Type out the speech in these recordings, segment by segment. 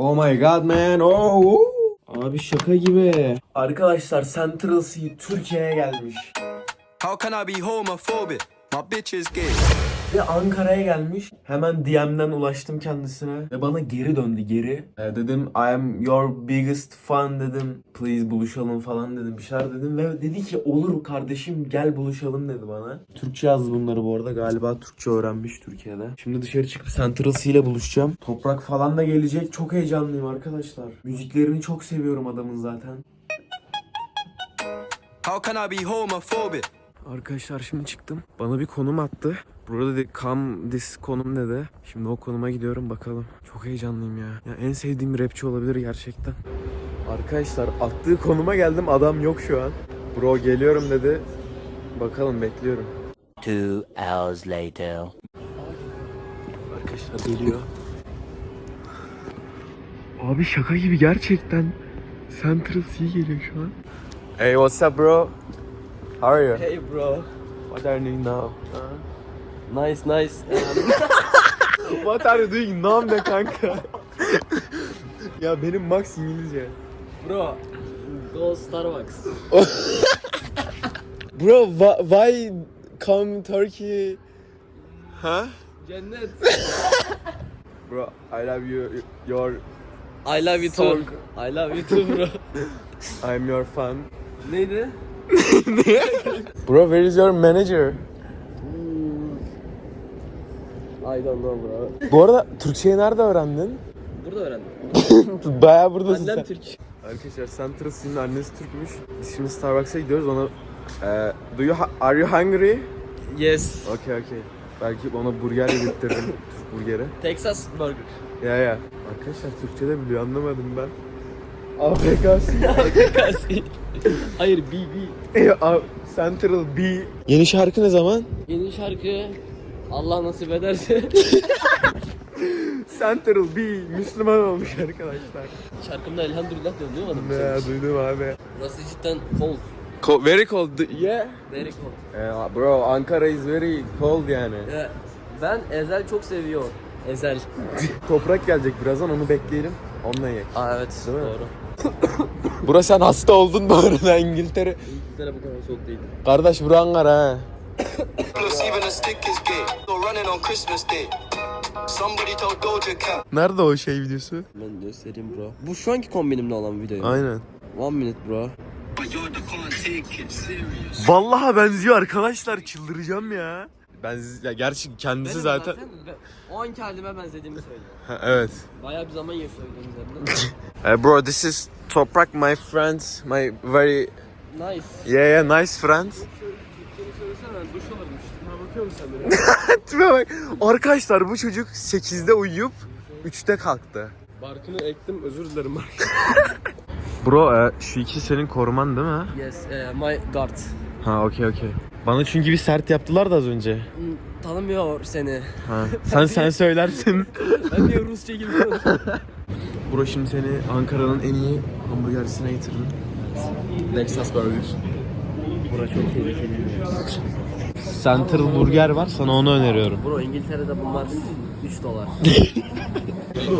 Oh my god man. Oh. Abi şaka gibi. Arkadaşlar Central Sea Türkiye'ye gelmiş. How can I be homophobic? My bitch is gay. Ve Ankara'ya gelmiş. Hemen DM'den ulaştım kendisine. Ve bana geri döndü geri. E, dedim I am your biggest fan dedim. Please buluşalım falan dedim. Bir şeyler dedim. Ve dedi ki olur kardeşim gel buluşalım dedi bana. Türkçe yazdı bunları bu arada. Galiba Türkçe öğrenmiş Türkiye'de. Şimdi dışarı çıkıp Central Sea ile buluşacağım. Toprak falan da gelecek. Çok heyecanlıyım arkadaşlar. Müziklerini çok seviyorum adamın zaten. How can I be homophobic? Arkadaşlar şimdi çıktım. Bana bir konum attı. Burada dedi come this konum dedi. Şimdi o konuma gidiyorum bakalım. Çok heyecanlıyım ya. Ya en sevdiğim rapçi olabilir gerçekten. Arkadaşlar attığı konuma geldim. Adam yok şu an. Bro geliyorum dedi. Bakalım bekliyorum. Two hours later. Arkadaşlar geliyor. Abi şaka gibi gerçekten. Central Sea geliyor şu an. Hey what's up bro? How are you? Hey bro. What are you doing now? Nice nice. What are you doing now ne kanka? ya benim max İngilizce. bro. Go Starbucks. Bro why, why come Turkey? Huh? Cennet. Bro I love you your I love you too. Song. I love you too bro. I'm your fan. Neydi? Bro where is your manager? I don't know bro. Bu arada Türkçeyi nerede öğrendin? Burada öğrendim. Bayağı buradasın Annem sen. Türk. Arkadaşlar Central Sea'nin annesi Türkmüş. Biz şimdi Starbucks'a gidiyoruz ona e, Do you are you hungry? Yes. Okay okay. Belki ona burger getiririm. Türk burgeri. Texas Burger. Ya ya. Arkadaşlar Türkçe de biliyor anlamadım ben. AFK'sın. Kasi. Hayır BB. E, Central B. Yeni şarkı ne zaman? Yeni şarkı Allah nasip ederse. Central B. Müslüman olmuş arkadaşlar. Şarkımda elhamdülillah diyor duymadın mı? Ne sen? duydum abi. Burası cidden cold. Co- very cold. Yeah. Very cold. Eh, bro Ankara is very cold yani. Ya, ben Ezel çok seviyor. Ezel. Toprak gelecek birazdan onu bekleyelim. Onunla ye. Aa evet Değil mi? Bura sen hasta oldun bu arada İngiltere. İngiltere bu kadar soğuk değil. Kardeş bura Ankara ha. Nerede o şey videosu? Ben göstereyim bro. Bu şu anki kombinimle olan video. Aynen. One minute bro. Vallahi benziyor arkadaşlar çıldıracağım ya. Ben ya gerçi kendisi Benim zaten. ben- o anki halime benzediğimi söylüyor. Ha, evet. Bayağı bir zaman yaşıyor. Eh, bro this is Toprak my friend, my very nice. yeah yeah nice friend. Türkçe'yi söylesene ben duş alırmıştım. Ha bakıyor musun sen beni? Tipe bak. Arkadaşlar bu çocuk 8'de uyuyup 3'te kalktı. Barkını ektim özür dilerim Bark. Bro e, şu ikisi senin koruman değil mi? yes, eh, my guard. Ha okey okey. Bana çünkü bir sert yaptılar da az önce. Hmm, Tanımıyor seni. Ha. Sen sen söylersin. Ben diyor Rusça gibi konuşuyorum. Bro şimdi seni Ankara'nın en iyi hamburgercisine getirdim. Texas Burger. Bura çok tehlikeli. Central Burger var sana onu öneriyorum. Bro İngiltere'de bunlar 3 dolar.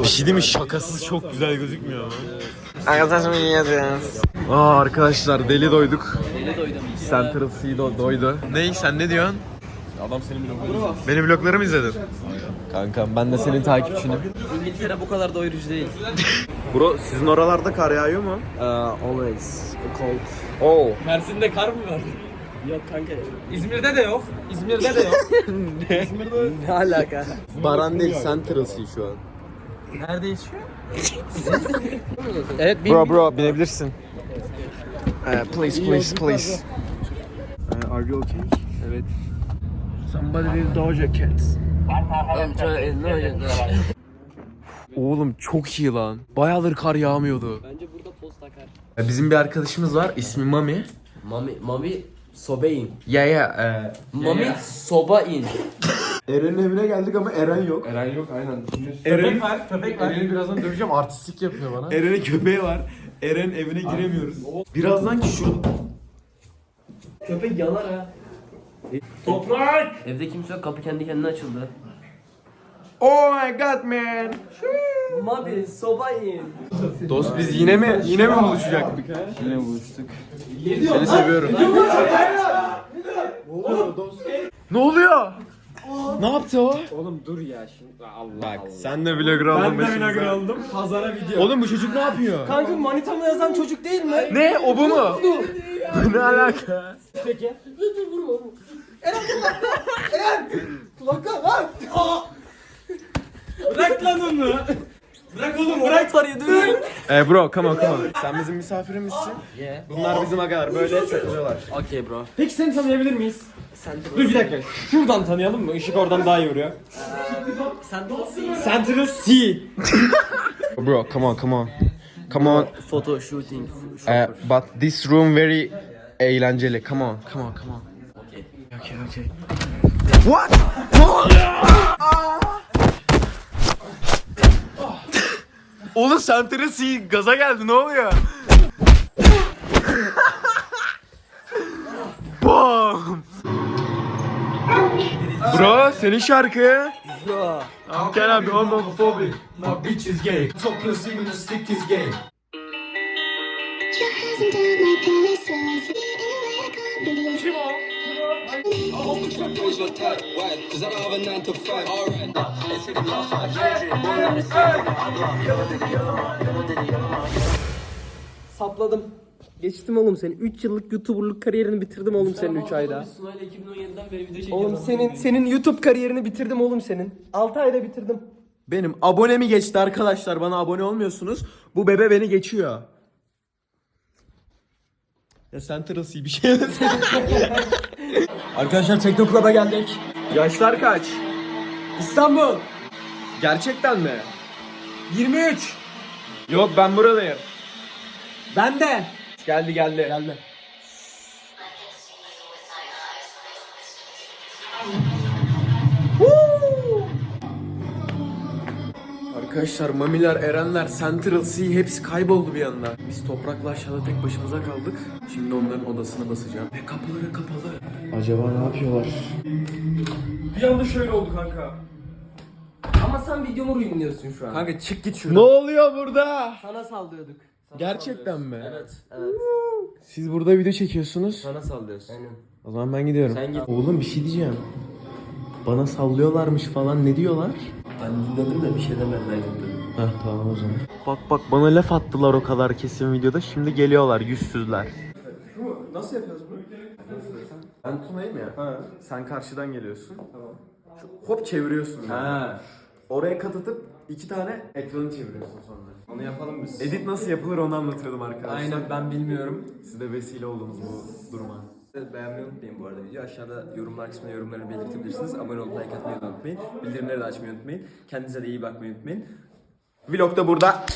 Bir şey değil mi? Şakasız çok güzel gözükmüyor ama. Aa arkadaşlar deli doyduk. Doydum. Central do- doydu. Ney sen ne diyorsun? Adam senin vloglarını Benim vloglarımı izledin. Kankam ben de senin takipçinim. İngiltere bu kadar doyurucu değil. Bro sizin oralarda kar yağıyor mu? Uh, always cold. Oo. Mersin'de kar mı var? Yok kanka. İzmir'de de yok. İzmir'de de yok. Ne alaka? Baran değil Central Sea şu an. Nerede yaşıyor? Evet Bro bro binebilirsin. Uh, please please please. Uh, are you okay? Evet. Somebody will Doja Cat. I'm trying no. Oğlum çok iyi lan. Bayağıdır kar yağmıyordu. Bence burada post takar. Bizim bir arkadaşımız var. ismi Mami. Mami, mami sobe in. Ya ya. Mami soba in. Eren'in evine geldik ama Eren yok. Eren yok aynen. Eren- Köpek var, köpek var. Eren'i birazdan döveceğim, artistik yapıyor bana. Eren'in köpeği var. Eren evine giremiyoruz. Birazdan ki şu Köpek yanar ha. Toprak! Evde kimse yok kapı kendi kendine açıldı. Oh my god man. Mabi soba in. Dost biz yine mi yine mi buluşacaktık? Yine buluştuk. Seni seviyorum. ne oluyor? Ne yaptı o? Oğlum dur ya şimdi. Allah Bak sen de vlogger oldun Ben de vlogger oldum. Pazara video. Oğlum bu çocuk ne yapıyor? Kanka manitamı yazan çocuk değil mi? Ne? O bu mu? Bu ne alaka? Peki. Bırak lan onu. Bırak oğlum bırak. Parayı dövüyorum. Eh bro come on come on. Sen bizim misafirimizsin. Bunlar bizim agalar böyle takılıyorlar. Okey bro. Peki seni tanıyabilir miyiz? Dur bir dakika. Şuradan tanıyalım mı? Işık oradan daha iyi vuruyor. Sen de Central C. Bro come on come on. Come on. Photo shooting. Eh, but this room very eğlenceli. Come on come on come on. Okay. Okay okay. What? Ne oluyor? Oğlum Central C gaza geldi ne oluyor? Bom. Bro senin şarkı. Bro. Gel abi homophobic. My bitch is gay. Top plus even the stick is gay. Your hasn't done like promises. In a way I can't believe. Close your tight. Why? Cause I don't have a 9 to 5. Alright. Sapladım. Geçtim oğlum seni. 3 yıllık YouTuber'lık kariyerini bitirdim oğlum senin 3 ayda. Sunay'la 2017'den beri video çekiyorum. Oğlum senin senin YouTube kariyerini bitirdim oğlum senin. 6 ayda bitirdim. Benim abonemi geçti arkadaşlar. Bana abone olmuyorsunuz. Bu bebe beni geçiyor. Ya Central C bir şey Arkadaşlar Tekno Club'a geldik. Yaşlar kaç? İstanbul. Gerçekten mi? 23. Yok ben buradayım. Ben de. Geldi geldi. Geldi. Arkadaşlar Mamiler, Erenler, Central C hepsi kayboldu bir anda. Biz toprakla aşağıda tek başımıza kaldık. Şimdi onların odasına basacağım. Ve kapıları kapalı. Acaba ne yapıyorlar? Bir anda şöyle oldu kanka. Ama sen videomu ruinliyorsun şu an. Kanka çık git şuradan. Ne oluyor burada? Sana sallıyorduk. Sana Gerçekten mi? Evet. Evet. Siz burada video çekiyorsunuz. Sana sallıyorsun. O zaman ben gidiyorum. Sen git. Oğlum bir şey diyeceğim. Bana sallıyorlarmış falan ne diyorlar? Ben dinledim de bir şey demediler dedim. Heh tamam o zaman. Bak bak bana laf attılar o kadar kesin videoda. Şimdi geliyorlar yüzsüzler. Nasıl yapıyoruz bunu? Ben Tuna'yım ya. Sen karşıdan geliyorsun. Tamam. hop çeviriyorsun. yani. Ha. Oraya katıtıp iki tane ekranı çeviriyorsun sonra. Onu yapalım biz. Edit nasıl yapılır onu anlatıyordum arkadaşlar. Aynen ben bilmiyorum. Siz de vesile oldunuz bu duruma. Beğenmeyi unutmayın bu arada video. Aşağıda yorumlar kısmına yorumları belirtebilirsiniz. Abone olup like atmayı unutmayın. Bildirimleri de açmayı unutmayın. Kendinize de iyi bakmayı unutmayın. Vlog da burada.